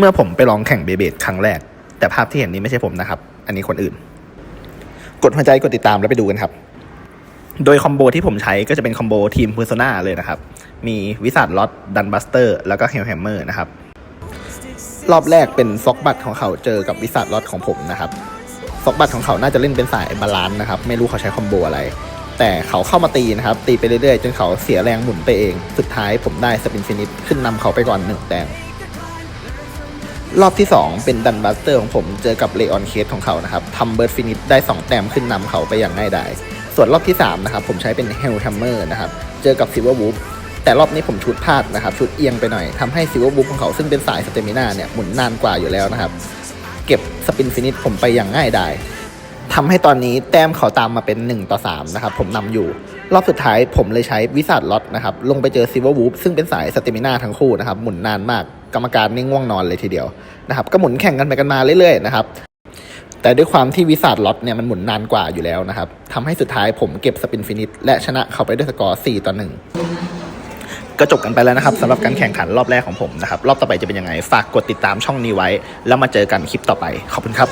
เมื่อผมไปลองแข่งเบเบดครั้งแรก แต่ภาพที่เห็นนี้ไม่ใช่ผมนะครับ อันนี้คนอื่น กดหัวใจกดติดตามแล้วไปดูกันครับ โดยคอมโบที่ผมใช้ก็จะเป็นคอมโบทีมเพอร์โซนาเลยนะครับ มีวิสัทล็อตดันบัสเตอร์แล้วก็เฮลแฮมเมอร์นะครับ รอบแรกเป็นฟ็อกบัตของเขาเจอกับวิสัทล็อตของผมนะครับฟอกบัตของเขาน่าจะเล่นเป็นสายบาลานซ์นะครับ ไม่รู้เขาใช้คอมโบอะไร แต่เขาเข้ามาตีนะครับ ตีไปเรื่อยๆ จนเขาเสียแรงหมุนไปเอง สุดท้ายผมได้สปินฟินิชขึ้นนำเขาไปก่อนหนึ่งแต้ม รอบที่ 2 เป็นดันบัสเตอร์ของผมเจอกับเลออนเคสของเขานะครับทำเบิร์ดฟินิชได้ 2 แต้มขึ้นนำเขาไปอย่างง่ายดายส่วนรอบที่ 3 นะครับ ผมใช้เป็นเฮล h ัมเมอร์นะครับ เจอกับซิลเวอร์วูฟแต่รอบนี้ผมชุดพลาดนะครับ ชุดเอียงไปหน่อยทำให้ซิลเวอร์วูฟของเขาซึ่งเป็นสายสเตมินาเนี่ยหมุนนานกว่าอยู่แล้วนะครับ เก็บสปินฟินิชผมไปอย่างง่ายดายทำให้ตอนนี้แต้มเขาตามมาเป็น 1 ต่อ 3 นะครับ ผมนำอยู่ รอบสุดท้ายผมเลยใช้วิสัทล็อตนะครับลงไปเจอซิลเวอร์วูฟซึ่งเป็นสายสเตมินาทั้งคู่นะครับหมุนนานมาก กรรมการนี่ง่วงนอนเลยทีเดียวนะครับก็หมุนแข่งกันไปกันมาเรื่อยๆนะครับแต่ด้วยความที่วิสัทล็อตเนี่ยมันหมุนนานกว่าอยู่แล้วนะครับทำให้สุดท้ายผมเก็บสปินฟินิชและชนะเขาไปด้วยสกอร์ 4 ต่อ 1 ก็จบกันไปแล้วนะครับสำหรับการแข่งขันรอบแรกของผมนะครับ รอบต่อไปจะเป็นยังไง ฝากกดติดตามช่องนี้ไว้ แล้วมาเจอกันคลิปต่อไป ขอบคุณครับ